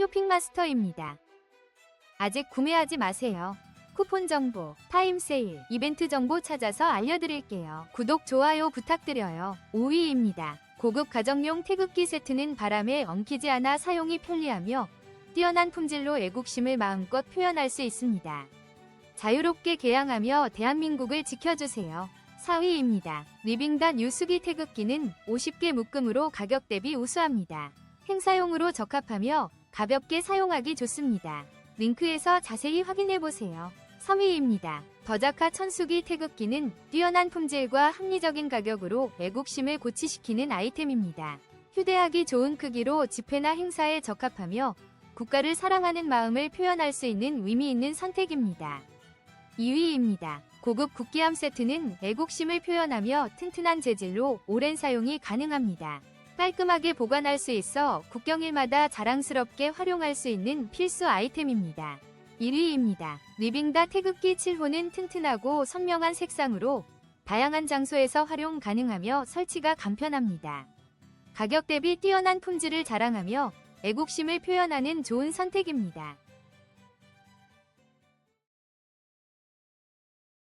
쇼핑마스터입니다. 아직 구매하지 마세요. 쿠폰 정보, 타임 세일, 이벤트 정보 찾아서 알려드릴게요. 구독, 좋아요 부탁드려요. 5위입니다. 고급 가정용 태극기 세트는 바람에 엉키지 않아 사용이 편리하며 뛰어난 품질로 애국심을 마음껏 표현할 수 있습니다. 자유롭게 개양하며 대한민국을 지켜주세요. 4위입니다. 리빙단 유수기 태극기는 50개 묶음으로 가격 대비 우수합니다. 행사용으로 적합하며 가볍게 사용하기 좋습니다. 링크에서 자세히 확인해보세요. 3위입니다. 더자카 천수기 태극기는 뛰어난 품질과 합리적인 가격으로 애국심을 고취시키는 아이템입니다. 휴대하기 좋은 크기로 집회나 행사에 적합하며 국가를 사랑하는 마음을 표현할 수 있는 의미 있는 선택입니다. 2위입니다. 고급 국기함 세트는 애국심을 표현하며 튼튼한 재질로 오랜 사용이 가능합니다. 깔끔하게 보관할 수 있어 국경일마다 자랑스럽게 활용할 수 있는 필수 아이템입니다. 1위입니다. 리빙다 태극기 7호는 튼튼하고 선명한 색상으로 다양한 장소에서 활용 가능하며 설치가 간편합니다. 가격 대비 뛰어난 품질을 자랑하며 애국심을 표현하는 좋은 선택입니다.